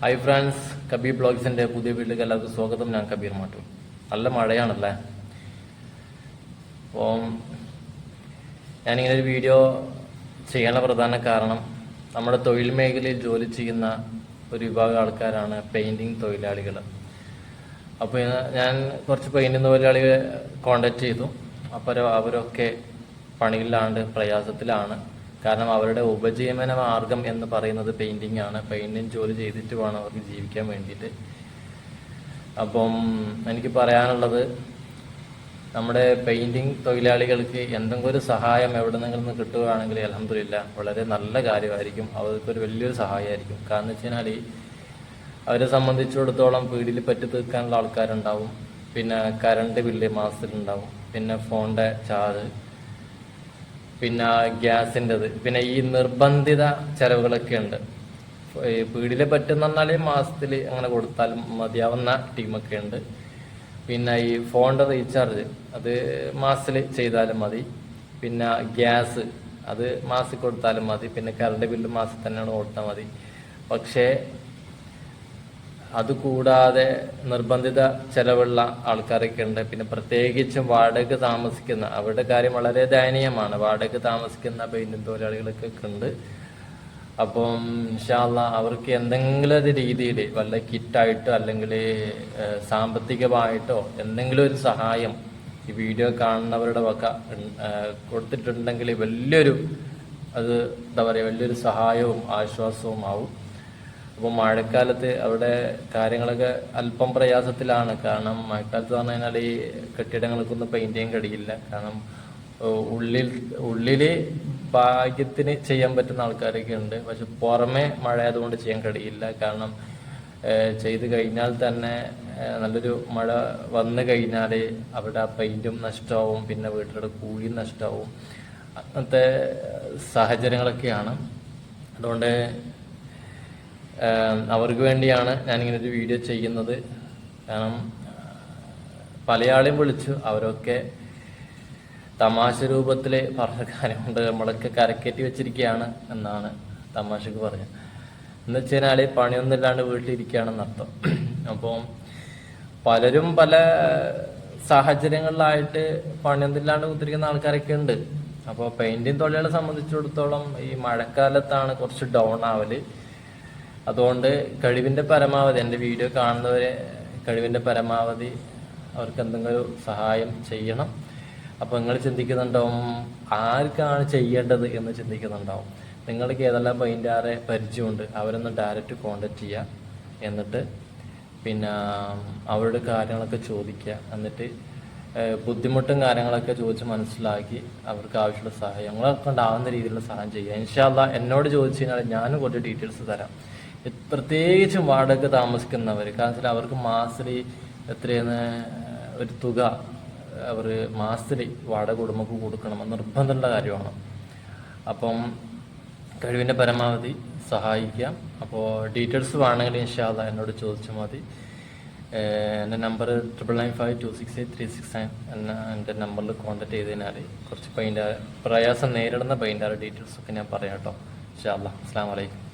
Hi France Kabir ബ്ലോഗ്സിന്റെ പുതിയ വീട്ടിലേക്ക് എല്ലാവർക്കും സ്വാഗതം. ഞാൻ കബീർ മാട്ടു. നല്ല മഴയാണല്ലേ? അപ്പം ഞാനിങ്ങനെ ഒരു വീഡിയോ ചെയ്യാനുള്ള പ്രധാന കാരണം നമ്മുടെ തൊഴിൽ മേഖലയിൽ ജോലി ചെയ്യുന്ന ഒരു വിഭാഗം ആൾക്കാരാണ് പെയിന്റിങ് തൊഴിലാളികൾ. അപ്പോൾ ഞാൻ കുറച്ച് പെയിന്റിങ് തൊഴിലാളികളെ കോണ്ടാക്ട് ചെയ്തു. അപ്പോൾ അവരൊക്കെ പണിയില്ലാണ്ട് പ്രയാസത്തിലാണ്. കാരണം അവരുടെ ഉപജീവന മാർഗം എന്ന് പറയുന്നത് പെയിന്റിംഗ് ആണ്. പെയിന്റിങ് ജോലി ചെയ്തിട്ട് വേണം അവർക്ക് ജീവിക്കാൻ വേണ്ടിയിട്ട്. അപ്പം എനിക്ക് പറയാനുള്ളത് നമ്മുടെ പെയിന്റിംഗ് തൊഴിലാളികൾക്ക് എന്തെങ്കിലും ഒരു സഹായം എവിടെ നിന്ന് കിട്ടുകയാണെങ്കിൽ അലഹമില്ല വളരെ നല്ല കാര്യമായിരിക്കും. അവർക്കൊരു വലിയൊരു സഹായമായിരിക്കും. കാരണം വെച്ച് കഴിഞ്ഞാൽ അവരെ സംബന്ധിച്ചിടത്തോളം വീടിൽ പറ്റി തീർക്കാനുള്ള ആൾക്കാരുണ്ടാവും. പിന്നെ കറണ്ട് ബില്ല് മാസത്തിലുണ്ടാവും. പിന്നെ ഫോണിന്റെ ചാർജ് പിന്നെ ഗ്യാസിന്റെത്. പിന്നെ ഈ നിർബന്ധിത ചെലവുകളൊക്കെ ഉണ്ട് വീടിലെ പറ്റുന്ന പറഞ്ഞാൽ മാസത്തിൽ അങ്ങനെ കൊടുത്താലും മതിയാവുന്ന ടീമൊക്കെ ഉണ്ട് പിന്നെ ഈ ഫോണിന്റെ റീചാർജ് അത് മാസത്തിൽ ചെയ്താലും മതി. പിന്നെ ഗ്യാസ് അത് മാസത്തിൽ കൊടുത്താലും മതി. പിന്നെ കറണ്ട് ബില്ല് മാസത്തിൽ തന്നെയാണ് കൊടുത്താൽ മതി. പക്ഷേ അതുകൂടാതെ നിർബന്ധിത ചെലവുള്ള ആൾക്കാരൊക്കെ ഉണ്ട്. പിന്നെ പ്രത്യേകിച്ചും വാടക താമസിക്കുന്ന അവരുടെ കാര്യം വളരെ ദയനീയമാണ്. വാടക താമസിക്കുന്ന പെയിന്റിംഗ് തൊഴിലാളികളൊക്കെ ഉണ്ട്. അപ്പം ഇൻഷാല്ല അവർക്ക് എന്തെങ്കിലും ഒരു രീതിയിൽ വല്ല കിറ്റായിട്ടോ അല്ലെങ്കിൽ സാമ്പത്തികമായിട്ടോ എന്തെങ്കിലും ഒരു സഹായം ഈ വീഡിയോ കാണുന്നവരുടെ വക കൊടുത്തിട്ടുണ്ടെങ്കിൽ വലിയൊരു അത് എന്താ പറയുക വലിയൊരു സഹായവും ആശ്വാസവും ആവും അപ്പോൾ മഴക്കാലത്ത് അവിടെ കാര്യങ്ങളൊക്കെ അല്പം പ്രയാസത്തിലാണ്. കാരണം മഴക്കാലത്ത് പറഞ്ഞു കഴിഞ്ഞാൽ ഈ കെട്ടിടങ്ങൾക്കൊന്നും പെയിന്റ് ചെയ്യാൻ കഴിയില്ല. കാരണം ഉള്ളിൽ ഉള്ളിൽ ഭാഗ്യത്തിന് ചെയ്യാൻ പറ്റുന്ന ആൾക്കാരൊക്കെ ഉണ്ട്. പക്ഷെ പുറമെ മഴ ആയതുകൊണ്ട് ചെയ്യാൻ കഴിയില്ല. കാരണം ചെയ്ത് കഴിഞ്ഞാൽ തന്നെ നല്ലൊരു മഴ വന്നു കഴിഞ്ഞാൽ അവിടെ ആ പെയിന്റും നഷ്ടമാവും പിന്നെ വീട്ടിലൂടെ കൂലിയും നഷ്ടമാവും അങ്ങനത്തെ സാഹചര്യങ്ങളൊക്കെയാണ്. അതുകൊണ്ട് അവർക്ക് വേണ്ടിയാണ് ഞാനിങ്ങനെ ഒരു വീഡിയോ ചെയ്യുന്നത്. കാരണം പലയാളെയും വിളിച്ചു അവരൊക്കെ തമാശ രൂപത്തിൽ പറഞ്ഞ കാര്യമുണ്ട് നമ്മളൊക്കെ കരക്കറ്റി വെച്ചിരിക്കുകയാണ് എന്നാണ് തമാശക്ക് പറഞ്ഞത്. എന്ന് വെച്ച് കഴിഞ്ഞാൽ പണിയൊന്നും ഇല്ലാണ്ട് വീട്ടിലിരിക്കുകയാണെന്ന് അർത്ഥം. അപ്പോൾ പലരും പല സാഹചര്യങ്ങളിലായിട്ട് പണിയൊന്നും ഇല്ലാണ്ട് കുത്തിരിക്കുന്ന ആൾക്കാരൊക്കെ ഉണ്ട്. അപ്പോൾ പെയിന്റിങ് തൊഴിലാളികളെ സംബന്ധിച്ചിടത്തോളം ഈ മഴക്കാലത്താണ് കുറച്ച് ഡൗൺ ആവൽ. അതുകൊണ്ട് കഴിവിന്റെ പരമാവധി എന്റെ വീഡിയോ കാണുന്നവരെ കഴിവിന്റെ പരമാവധി അവർക്ക് എന്തെങ്കിലും സഹായം ചെയ്യണം. അപ്പോൾ നിങ്ങൾ ചിന്തിക്കുന്നുണ്ടാവും ആർക്കാണ് ചെയ്യേണ്ടത് എന്ന് ചിന്തിക്കുന്നുണ്ടാവും. നിങ്ങൾക്ക് ഏതെല്ലാം പെയിന്റാറെ പരിചയമുണ്ട് അവരൊന്ന് ഡയറക്റ്റ് കോണ്ടാക്ട് ചെയ്യുക എന്നിട്ട് പിന്നെ അവരുടെ കാര്യങ്ങളൊക്കെ ചോദിക്കുക. എന്നിട്ട് ബുദ്ധിമുട്ടും കാര്യങ്ങളൊക്കെ ചോദിച്ച് മനസ്സിലാക്കി അവർക്ക് ആവശ്യമുള്ള സഹായങ്ങളൊക്കെ ഉണ്ടാവുന്ന രീതിയിലുള്ള സഹായം ചെയ്യുക. ഇൻഷാല്ല എന്നോട് ചോദിച്ചു കഴിഞ്ഞാൽ ഞാനും കുറച്ച് ഡീറ്റെയിൽസ് തരാം. പ്രത്യേകിച്ചും വാടക താമസിക്കുന്നവർ കാരണം വെച്ചാൽ അവർക്ക് മാസത്തിൽ എത്രയെന്ന് ഒരു തുക അവർ മാസത്തിൽ വാടക കുടുംബക്ക് കൊടുക്കണം നിർബന്ധമുള്ള കാര്യമാണ്. അപ്പം കഴിവിന്റെ പരമാവധി സഹായിക്കാം. അപ്പോൾ ഡീറ്റെയിൽസ് വേണമെങ്കിൽ ഇൻഷാല്ല എന്നോട് ചോദിച്ചാൽ മതി. എന്റെ number triple nine five two six eight three six nine എന്ന എന്റെ നമ്പറിൽ കോൺടാക്ട് ചെയ്തതിനാൽ കുറച്ച് പെയിന്റ് പ്രയാസം നേരിടുന്ന പെയിന്റാറ് ഡീറ്റെയിൽസ് ഒക്കെ ഞാൻ പറയാം കേട്ടോ. ഇൻഷാല്ല അസ്സാം വലൈക്കും